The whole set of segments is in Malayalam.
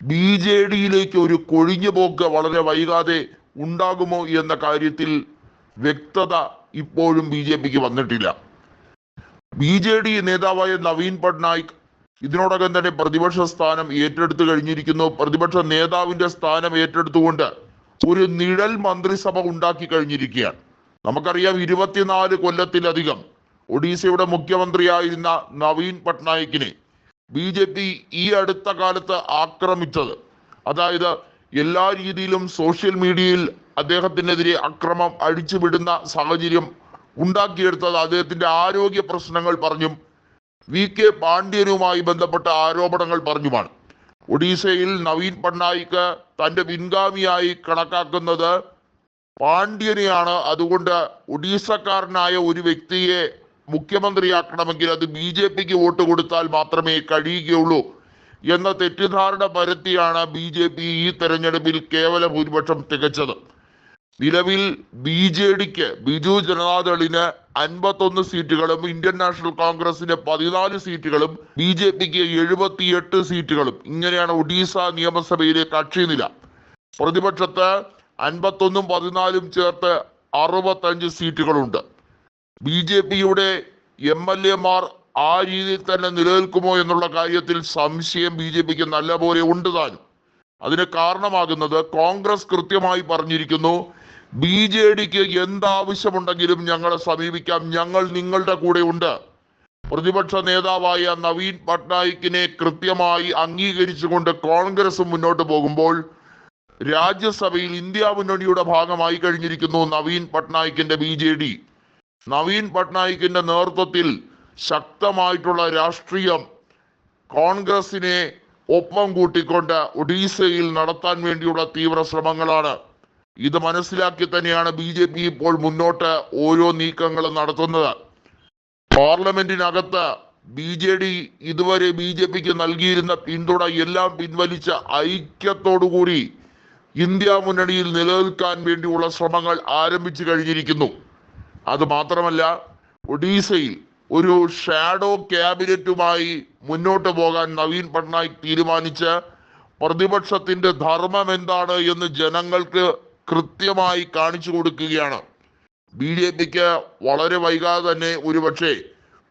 ബി ജെ ഡിയിലേക്ക് ഒരു കൊഴിഞ്ഞു പോക്ക് വളരെ വൈകാതെ ഉണ്ടാകുമോ എന്ന കാര്യത്തിൽ വ്യക്തത ഇപ്പോഴും ബി ജെ പിക്ക് വന്നിട്ടില്ല. ബി ജെ ഡി നേതാവായ നവീൻ പട്നായിക് ഇതിനോടകം തന്നെ പ്രതിപക്ഷ സ്ഥാനം ഏറ്റെടുത്തു കഴിഞ്ഞിരിക്കുന്നു. പ്രതിപക്ഷ നേതാവിന്റെ സ്ഥാനം ഏറ്റെടുത്തുകൊണ്ട് ഒരു നിഴൽ മന്ത്രിസഭ ഉണ്ടാക്കി കഴിഞ്ഞിരിക്കുകയാണ്. നമുക്കറിയാം ഇരുപത്തിനാല് കൊല്ലത്തിലധികം ഒഡീസയുടെ മുഖ്യമന്ത്രിയായിരുന്ന നവീൻ പട്നായിക്കിനെ ബി ജെ പി ഈ അടുത്ത കാലത്ത് ആക്രമിച്ചത്. അതായത് എല്ലാ രീതിയിലും സോഷ്യൽ മീഡിയയിൽ അദ്ദേഹത്തിനെതിരെ അക്രമം അഴിച്ചുവിടുന്ന സാഹചര്യം ഉണ്ടാക്കിയെടുത്തത് അദ്ദേഹത്തിന്റെ ആരോഗ്യ പ്രശ്നങ്ങൾ പറഞ്ഞും വി കെ പാണ്ഡ്യനുമായി ബന്ധപ്പെട്ട ആരോപണങ്ങൾ പറഞ്ഞുമാണ്. ഒഡീസയിൽ നവീൻ പട്നായിക്ക് തന്റെ പിൻഗാമിയായി കണക്കാക്കുന്നത് പാണ്ഡ്യനെയാണ്. അതുകൊണ്ട് ഒഡീസക്കാരനായ ഒരു വ്യക്തിയെ മുഖ്യമന്ത്രിയാക്കണമെങ്കിൽ അത് ബി ജെ പിക്ക് വോട്ട് കൊടുത്താൽ മാത്രമേ കഴിയുകയുള്ളൂ എന്ന തെറ്റിദ്ധാരണ പരത്തിയാണ് ബി ജെ പി ഈ തെരഞ്ഞെടുപ്പിൽ കേവല ഭൂരിപക്ഷം തികച്ചത്. നിലവിൽ ബി ജെ ഡിക്ക് ബിജു ജനതാദളിന് അൻപത്തൊന്ന് സീറ്റുകളും ഇന്ത്യൻ നാഷണൽ കോൺഗ്രസിന് പതിനാല് സീറ്റുകളും ബി ജെ പിക്ക് എഴുപത്തിയെട്ട് സീറ്റുകളും. ഇങ്ങനെയാണ് ഒഡീസ നിയമസഭയിലെ കക്ഷി നില. പ്രതിപക്ഷത്ത് അൻപത്തൊന്നും പതിനാലും ചേർത്ത് അറുപത്തഞ്ച് സീറ്റുകളുണ്ട്. ബി ജെ പിയുടെ എം എൽ എമാർ ആ രീതിയിൽ തന്നെ നിലനിൽക്കുമോ എന്നുള്ള കാര്യത്തിൽ സംശയം ബി ജെ പിക്ക് നല്ലപോലെ ഉണ്ട് താനും. അതിന് കാരണമാകുന്നത് കോൺഗ്രസ് കൃത്യമായി പറഞ്ഞിരിക്കുന്നു ബി ജെ ഡിക്ക് എന്താവശ്യമുണ്ടെങ്കിലും ഞങ്ങളെ സമീപിക്കാം ഞങ്ങൾ നിങ്ങളുടെ കൂടെ ഉണ്ട്. പ്രതിപക്ഷ നേതാവായ നവീൻ പട്നായിക്കിനെ കൃത്യമായി അംഗീകരിച്ചുകൊണ്ട് കോൺഗ്രസ് മുന്നോട്ട് പോകുമ്പോൾ രാജ്യസഭയിൽ ഇന്ത്യ മുന്നണിയുടെ ഭാഗമായി കഴിഞ്ഞിരിക്കുന്നു നവീൻ പട്നായിക്കിന്റെ ബി ജെ ഡി. നവീൻ പട്നായിക്കിന്റെ നേതൃത്വത്തിൽ ശക്തമായിട്ടുള്ള രാഷ്ട്രീയം കോൺഗ്രസിനെ ഒപ്പം കൂട്ടിക്കൊണ്ട് ഒഡീസയിൽ നടത്താൻ വേണ്ടിയുള്ള തീവ്ര ശ്രമങ്ങളാണ്. ഇത് മനസ്സിലാക്കി തന്നെയാണ് ബി ജെ പി ഇപ്പോൾ മുന്നോട്ട് ഓരോ നീക്കങ്ങളും നടത്തുന്നത്. പാർലമെന്റിനകത്ത് ബി ജെ ഡി ഇതുവരെ ബി ജെ പിക്ക് നൽകിയിരുന്ന പിന്തുണ എല്ലാം പിൻവലിച്ച ഐക്യത്തോടുകൂടി ഇന്ത്യ മുന്നണിയിൽ നിലനിൽക്കാൻ വേണ്ടിയുള്ള ശ്രമങ്ങൾ ആരംഭിച്ചു കഴിഞ്ഞിരിക്കുന്നു. അത് മാത്രമല്ല ഒഡീസയിൽ ഒരു ഷാഡോ ക്യാബിനറ്റുമായി മുന്നോട്ട് പോകാൻ നവീൻ പട്നായിക് തീരുമാനിച്ച് പ്രതിപക്ഷത്തിന്റെ ധർമ്മം എന്താണ് എന്ന് ജനങ്ങൾക്ക് കൃത്യമായി കാണിച്ചു കൊടുക്കുകയാണ്. ബി ജെ പിക്ക് വളരെ വൈകാതെ തന്നെ ഒരുപക്ഷെ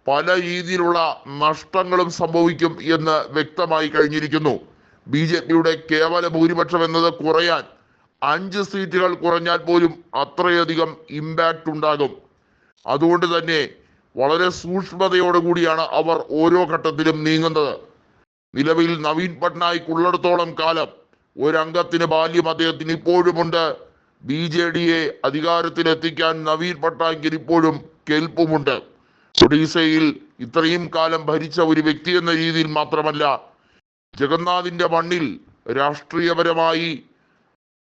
പല രീതിയിലുള്ള നഷ്ടങ്ങളും സംഭവിക്കും എന്ന് വ്യക്തമായി കഴിഞ്ഞിരിക്കുന്നു. ബി ജെ പിയുടെ കേവല ഭൂരിപക്ഷം എന്നത് കുറയാൻ അഞ്ച് സീറ്റുകൾ കുറഞ്ഞാൽ പോലും അത്രയധികം ഇമ്പാക്റ്റ് ഉണ്ടാകും. അതുകൊണ്ട് തന്നെ വളരെ സൂക്ഷ്മതയോടുകൂടിയാണ് അവർ ഓരോ ഘട്ടത്തിലും നീങ്ങുന്നത്. നിലവിൽ നവീൻ പട്നായിക് ഉള്ളിടത്തോളം കാലം ഒരംഗത്തിന് ബാല്യം അദ്ദേഹത്തിന് ഇപ്പോഴുമുണ്ട്. ബി ജെ ഡിയെ അധികാരത്തിലെത്തിക്കാൻ നവീൻ പട്നായിക്കിന് ഇപ്പോഴും കെൽപ്പുമുണ്ട്. ഒഡീസയിൽ ഇത്രയും കാലം ഭരിച്ച ഒരു വ്യക്തി എന്ന രീതിയിൽ മാത്രമല്ല ജഗന്നാഥിന്റെ മണ്ണിൽ രാഷ്ട്രീയപരമായി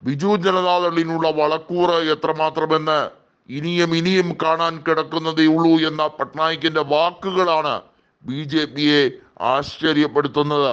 ബിജു ജനതാദളിനുള്ള വളക്കൂറ് എത്രമാത്രമെന്ന് ഇനിയും ഇനിയും കാണാൻ കിടക്കുന്നതേ ഉള്ളൂ എന്ന പട്നായിക്കിന്റെ വാക്കുകളാണ് ബി ജെ പിയെ ആശ്ചര്യപ്പെടുത്തുന്നത്.